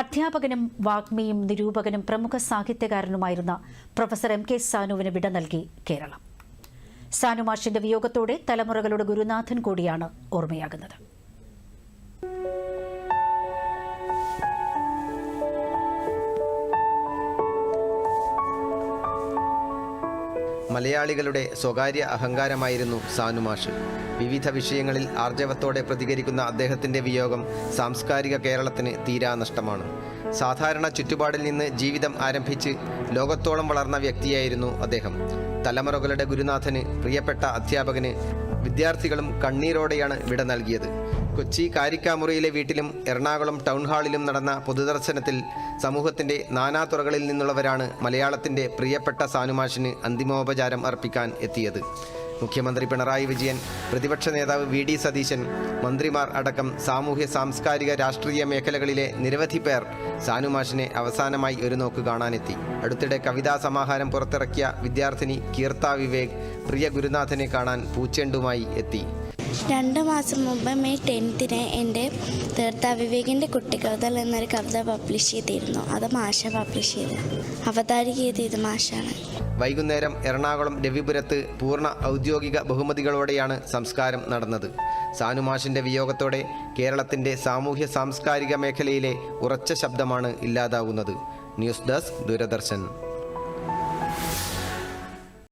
അധ്യാപകനും വാഗ്മിയും നിരൂപകനും പ്രമുഖ സാഹിത്യകാരനുമായിരുന്ന പ്രൊഫസർ എം കെ സാനുവിന് വിട നൽകി കേരളം. സാനുമാഷിന്റെ വിയോഗത്തോടെ തലമുറകളുടെ ഗുരുനാഥൻ കൂടിയാണ് ഓർമ്മയാകുന്നത്. മലയാളികളുടെ സ്വകാര്യ അഹങ്കാരമായിരുന്നു സാനുമാഷ് വിവിധ വിഷയങ്ങളിൽ ആർജവത്തോടെ പ്രതികരിക്കുന്ന അദ്ദേഹത്തിന്റെ വിയോഗം സാംസ്കാരിക കേരളത്തിന് തീരാ നഷ്ടമാണ്. സാധാരണ ചുറ്റുപാടിൽ നിന്ന് ജീവിതം ആരംഭിച്ച് ലോകത്തോളം വളർന്ന വ്യക്തിയായിരുന്നു അദ്ദേഹം. തലമുറകളുടെ ഗുരുനാഥന് പ്രിയപ്പെട്ട അധ്യാപകന് വിദ്യാർത്ഥികളും കണ്ണീരോടെയാണ് വിട നൽകിയത്. കൊച്ചി കാരിക്കാമുറിയിലെ വീട്ടിലും എറണാകുളം ടൗൺ ഹാളിലും നടന്ന പൊതുദർശനത്തിൽ സമൂഹത്തിന്റെ നാനാതുറകളിൽ നിന്നുള്ളവരാണ് മലയാളത്തിന്റെ പ്രിയപ്പെട്ട സാനുമാഷിന് അന്തിമോപചാരം അർപ്പിക്കാൻ എത്തിയത്. മുഖ്യമന്ത്രി പിണറായി വിജയൻ പ്രതിപക്ഷ നേതാവ് വി ഡി സതീശൻ മന്ത്രിമാർ അടക്കം സാമൂഹ്യ സാംസ്കാരിക രാഷ്ട്രീയ മേഖലകളിലെ നിരവധി പേർ സാനുമാഷിനെ അവസാനമായി ഒരു നോക്ക് കാണാനെത്തി. അടുത്തിടെ കവിതാ സമാഹാരം പുറത്തിറക്കിയ വിദ്യാർത്ഥിനി കീർത്ത വിവേക് പ്രിയ ഗുരുനാഥനെ കാണാൻ പൂച്ചെണ്ടുമായി എത്തി. രണ്ട് മാസം മുമ്പ് മെയ് ടെൻത്തിന് എന്റെ തീർത്ഥ വിവേകിന്റെ കുട്ടിക്കവിതകൾ എന്നൊരു കവിത പബ്ലിഷ് ചെയ്തിരുന്നു. അത് മാഷ പബ്ലിഷ് ചെയ്ത്. അവതാരിക ചെയ്തത് മാഷാണ്. വൈകുന്നേരം എറണാകുളം രവിപുരത്ത് പൂർണ ഔദ്യോഗിക ബഹുമതികളോടെയാണ് സംസ്കാരം നടന്നത്. സാനുമാഷിന്റെ വിയോഗത്തോടെ കേരളത്തിന്റെ സാമൂഹ്യ സാംസ്കാരിക മേഖലയിലെ ഉറച്ച ശബ്ദമാണ് ഇല്ലാതാകുന്നത് ന്യൂസ് ഡെസ്ക് ദൂരദർശൻ.